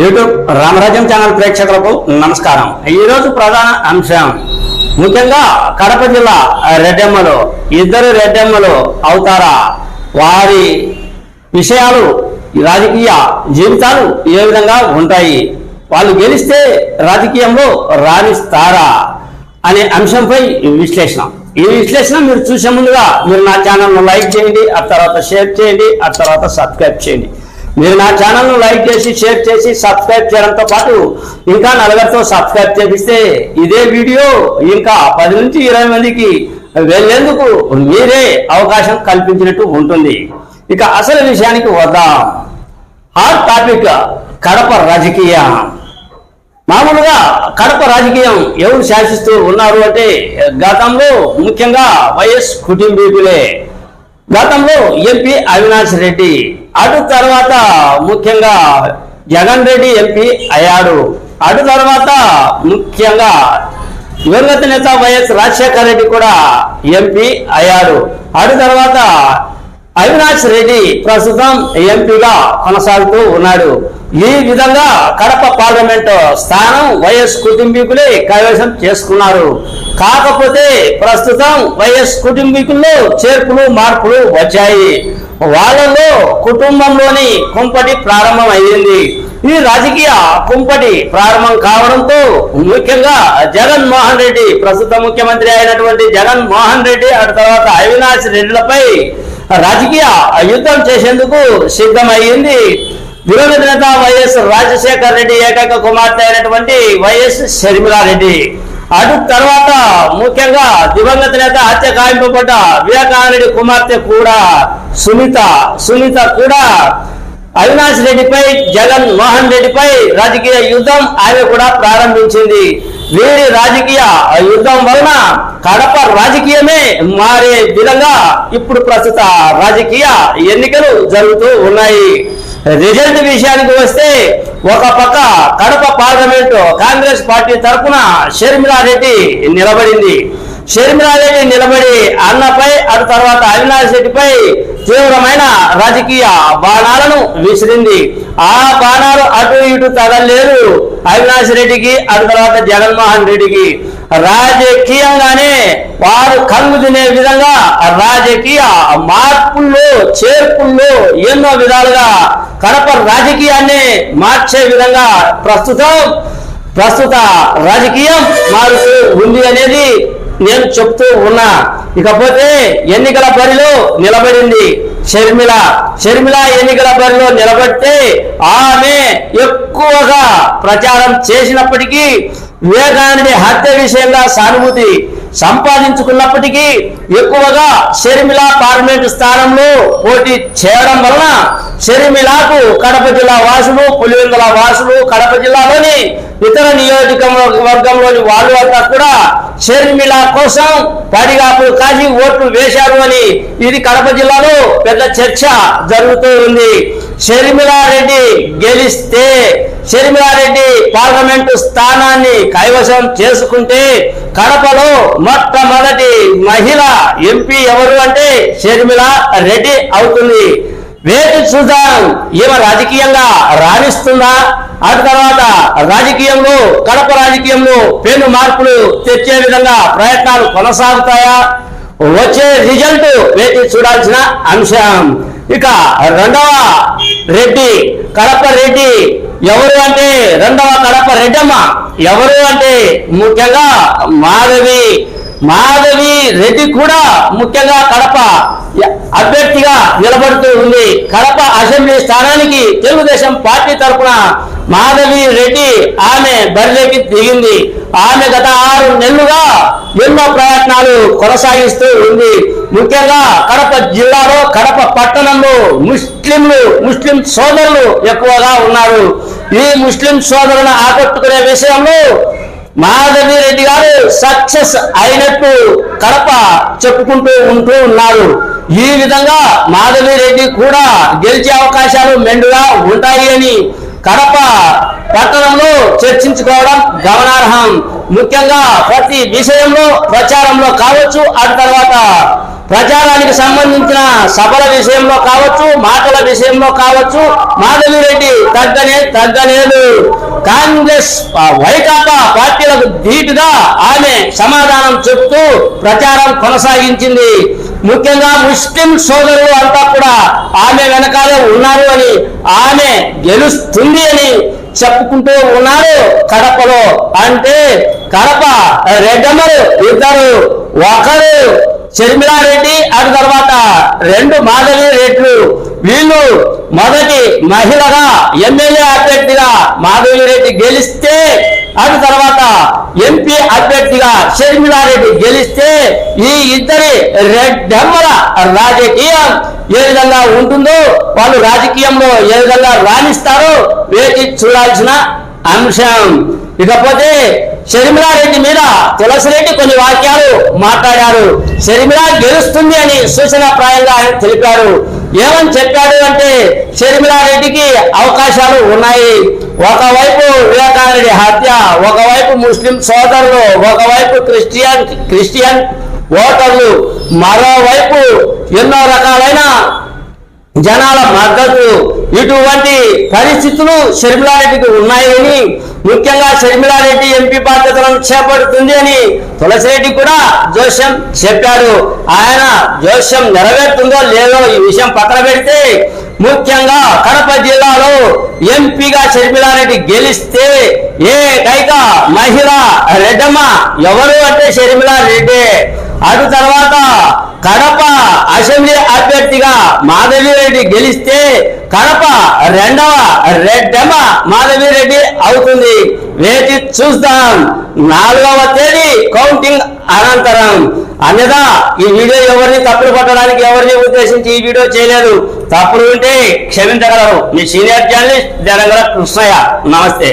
YouTube రామరాజ్యం channel ప్రేక్షకులకు నమస్కారం. ఈరోజు ప్రధాన అంశం ముఖ్యంగా కడప జిల్లా రెడ్డెమ్మలో ఇద్దరు రెడ్డెమ్మలు అవుతారా? వారి విషయాలు రాజకీయ జీవితాలు ఏ విధంగా ఉంటాయి? వాళ్ళు గెలిస్తే రాజకీయంలో రాణిస్తారా? అనే అంశంపై విశ్లేషణ. ఈ విశ్లేషణ మీరు చూసే ముందుగా మీరు నా ఛానల్ను లైక్ చేయండి ఆ తర్వాత షేర్ చేయండి ఆ తర్వాత సబ్స్క్రైబ్ చేయండి. మీరు నా ఛానల్ను లైక్ చేసి షేర్ చేసి సబ్స్క్రైబ్ చేయడంతో పాటు ఇంకా నలుగురితో సబ్స్క్రైబ్ చేపిస్తే ఇదే వీడియో ఇంకా పది నుంచి ఇరవై మందికి వెళ్ళేందుకు మీరే అవకాశం కల్పించినట్టు ఉంటుంది. ఇక అసలు విషయానికి వద్దాం. హాట్ టాపిక్ కడప రాజకీయం. మామూలుగా కడప రాజకీయం ఎవరు శాసిస్తూ ఉన్నారు అంటే గతంలో ముఖ్యంగా వైఎస్ కుటుంబీకులే. గతంలో ఎంపీ అవినాష్ రెడ్డి. అటు తర్వాత ముఖ్యంగా జగన్ రెడ్డి ఎంపీ అయ్యాడు. అటు తర్వాత ముఖ్యంగా దివంగత నేత వైఎస్ రాజశేఖర రెడ్డి కూడా ఎంపీ అయ్యాడు. అటు తర్వాత అవినాష్ రెడ్డి ప్రస్తుతం ఎంపీగా కొనసాగుతూ ఉన్నాడు. ఈ విధంగా కడప పార్లమెంట్ స్థానం వైఎస్ కుటుంబీకులే కైవసం చేసుకున్నారు. కాకపోతే ప్రస్తుతం వైఎస్ కుటుంబీకుల్లో చేర్పులు మార్పులు వచ్చాయి. వాళ్ళలో కుటుంబంలోని కుంపటి ప్రారంభం అయ్యింది. ఈ రాజకీయ కుంపటి ప్రారంభం కావడంతో ముఖ్యంగా జగన్ మోహన్ రెడ్డి ప్రస్తుత ముఖ్యమంత్రి అయినటువంటి జగన్ మోహన్ రెడ్డి ఆ తర్వాత అవినాష్ రెడ్డిలపై రాజకీయ యుద్ధం చేసేందుకు సిద్ధమయ్యింది. విరోధ నేత వైఎస్ రాజశేఖర రెడ్డి ఏకైక కుమార్తె అయినటువంటి వైఎస్ షర్మిలారెడ్డి. అటు తర్వాత ముఖ్యంగా దివంగత నేత హత్య గాయింపబడ్డ వివేకానందరెడ్డి కుమార్తె కూడా సునీత సునీత కూడా అవినాష్ రెడ్డిపై జగన్ మోహన్ రెడ్డిపై రాజకీయ యుద్ధం ఆమె కూడా ప్రారంభించింది. వీరి రాజకీయ యుద్ధం వలన కడప రాజకీయమే మారే విధంగా ఇప్పుడు ప్రస్తుత రాజకీయ ఎన్నికలు జరుగుతూ ఉన్నాయి. రిజల్ట్ విషయానికి వస్తే ఒక పక్క కడప పార్లమెంటు కాంగ్రెస్ పార్టీ తరఫున షర్మిలారెడ్డి నిలబడింది. షర్మిలారెడ్డి నిలబడి అన్నపై అటు తర్వాత అవినాష్ రెడ్డిపై తీవ్రమైన రాజకీయ బాణాలను విసిరింది. ఆ బాణాలు అటు ఇటు తగలేరు అవినాష్ రెడ్డికి అటు తర్వాత జగన్మోహన్ రెడ్డికి. రాజకీయంగానే వారు కళ్ళు తినే విధంగా రాజకీయ మార్పుల్లో చేర్పుల్లో ఎన్నో విధాలుగా కడప రాజకీయాన్ని మార్చే విధంగా ప్రస్తుతం ప్రస్తుత రాజకీయం మారుతూ ఉంది అనేది నేను చెప్తూ ఉన్నా. ఇకపోతే ఎన్నికల బరిలో నిలబడింది షర్మిల. షర్మిల ఎన్నికల బరిలో నిలబడితే ఆమె ఎక్కువగా ప్రచారం చేసినప్పటికీ వివేకానందుడి హత్య విషయంగా సానుభూతి సంపాదించుకున్నప్పటికీ ఎక్కువగా షర్మిల పార్లమెంటు స్థానంలో పోటీ చేయడం వలన షర్మిలకు కడప జిల్లా వాసులు పులివెందుల వాసులు కడప జిల్లాలోని ఇతర నియోజకవర్గంలోని వాళ్ళు అంతా కూడా షర్మిల కోసం పడిగాపులు కాసి ఓట్లు వేశారు అని ఇది కడప జిల్లాలో పెద్ద చర్చ జరుగుతూ ఉంది. షర్మిలారెడ్డి గెలిస్తే షర్మిలారెడ్డి పార్లమెంటు స్థానాన్ని కైవసం చేసుకుంటే కడపలో మొట్టమొదటి మహిళ ఎంపీ ఎవరు అంటే షర్మిల రెడ్డి అవుతుంది. వేటి చూద్దాం. ఈమె రాజకీయంగా రాణిస్తుందా? ఆ తర్వాత రాజకీయంలో కడప రాజకీయంలో పెను మార్పులు తెచ్చే విధంగా ప్రయత్నాలు కొనసాగుతాయా? వచ్చే రిజల్ట్ వేచి చూడాల్సిన అంశం. ఇక రెండవ రెడ్డి కడప రెడ్డి ఎవరు అంటే? రెండవ కడప రెడ్డమ్మ ఎవరు అంటే? ముఖ్యంగా మాధవి. మాధవి రెడ్డి కూడా ముఖ్యంగా కడప. అభ్యర్థిగా నిలబడుతూ ఉంది. కడప అసెంబ్లీ స్థానానికి తెలుగుదేశం పార్టీ తరఫున మాధవి రెడ్డి ఆమె బరిలోకి దిగింది. ఆమె గత ఆరు నెలలుగా ఎన్నో ప్రయత్నాలు కొనసాగిస్తూ ఉంది. ముఖ్యంగా కడప జిల్లాలో కడప పట్టణంలో ముస్లింలు ముస్లిం సోదరులు ఎక్కువగా ఉన్నారు. ఈ ముస్లిం సోదరులను ఆకట్టుకునే విషయంలో మాధవి రెడ్డి గారు సక్సెస్ అయినట్టు కడప చెప్పుకుంటూ ఉంటూ ఉన్నారు. ఈ విధంగా మాధవిరెడ్డి కూడా గెలిచే అవకాశాలు మెండుగా ఉంటాయి అని కడప పట్టణంలో చర్చించుకోవడం గమనార్హం. ముఖ్యంగా ప్రతి విషయంలో ప్రచారంలో కావచ్చు ఆ తర్వాత ప్రచారానికి సంబంధించిన సభల విషయంలో కావచ్చు మాటల విషయంలో కావచ్చు మాధవి రెడ్డి తగ్గనే తగ్గలేదు. కాంగ్రెస్ వైకాపా పార్టీలకు ధీటుగా ఆమె సమాధానం చెప్తూ ప్రచారం కొనసాగించింది. ముఖ్యంగా ముస్లిం సోదరులు అంతా కూడా ఆమె వెనకాలే ఉన్నారు అని ఆమె గెలుస్తుంది అని చెప్పుకుంటూ ఉన్నారు కడపలో. అంటే కడప రెడ్డమ్మలు ఇద్దరు ఒకరు షర్మిలారెడ్డి అటు తర్వాత రెండు మాధవి రెడ్లు. వీళ్ళు మొదటి మహిళగా ఎమ్మెల్యే అభ్యర్థిగా మాధవి రెడ్డి గెలిస్తే అటు తర్వాత ఎంపీ అభ్యర్థిగా షర్మిలారెడ్డి గెలిస్తే ఈ ఇద్దరి రెడ్డెమ్మల రాజకీయం ఏ విధంగా ఉంటుందో వాళ్ళు రాజకీయంలో ఏ విధంగా రాణిస్తారో వేచి చూడాల్సిన అంశం. ఇకపోతే షర్మిలారెడ్డి మీద తులసిరెడ్డి కొన్ని వాక్యాలు మాట్లాడారు. షర్మిల గెలుస్తుంది అని సూచనప్రాయంగా ఆయన తెలిపారు. ఏమని చెప్పాడు అంటే షర్మిలారెడ్డికి అవకాశాలు ఉన్నాయి. ఒకవైపు వివేకానంద హత్య ఒకవైపు ముస్లిం సోదరులు ఒకవైపు క్రిస్టియన్ క్రిస్టియన్ ఓటర్లు మరోవైపు ఎన్నో రకాలైన జనాల మద్దతు ఇటువంటి పరిస్థితులు షర్మిలారెడ్డికి ఉన్నాయని ముఖ్యంగా షర్మిలారెడ్డి ఎంపీ బాధ్యతలను చేపడుతుంది అని తులసిరెడ్డి కూడా జోస్యం చెప్పారు. ఆయన జోస్యం నెరవేరుతుందో లేదో ఈ విషయం పక్కన పెడితే ముఖ్యంగా కడప జిల్లాలో ఎంపీగా షర్మిలారెడ్డి గెలిస్తే ఏకైక మహిళ రెడ్డమ్మ ఎవరు అంటే షర్మిలారెడ్డి అటు తర్వాత అసెంబ్లీ అభ్యర్థిగా మాధవి రెడ్డి గెలిస్తే కడప రెండవ రెడ్డమ్మ మాధవి రెడ్డి అవుతుంది. వేచి చూస్తాం. నాలుగవ తేదీ కౌంటింగ్ అనంతరం. అన్యదా ఈ వీడియో ఎవరిని తప్పులు పట్టడానికి ఎవరిని ఉద్దేశించి ఈ వీడియో చేయలేదు? తప్పులు ఉంటే క్షమించగలరు. మీ సీనియర్ జర్నలిస్ట్ జనగల కృష్ణయ్య. నమస్తే.